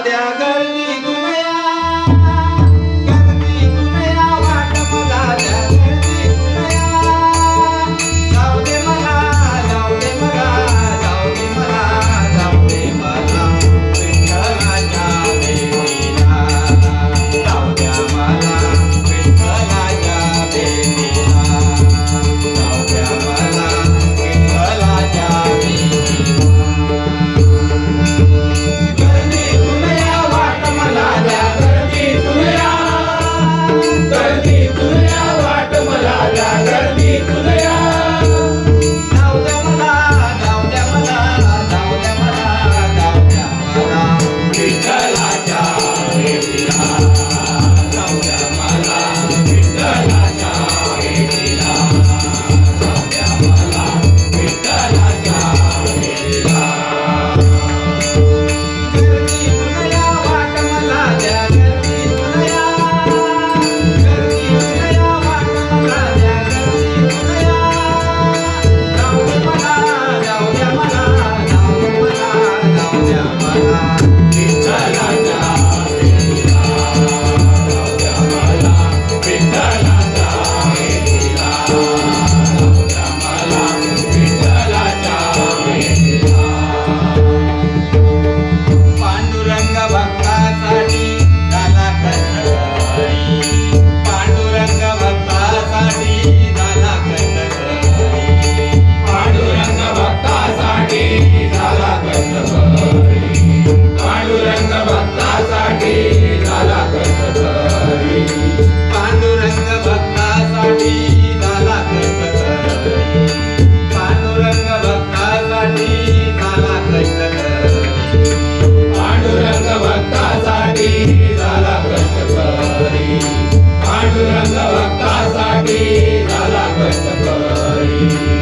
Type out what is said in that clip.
de agora. Pandurang भक्ता कष्ट पांडुरंगाला कष्ट करडुरंग भक्तासाठी झाला कष्ट पांडुरंग भक्तासाठी झाला कष्ट पवारी पांडुरंग भक्तासाठी ला कष्ट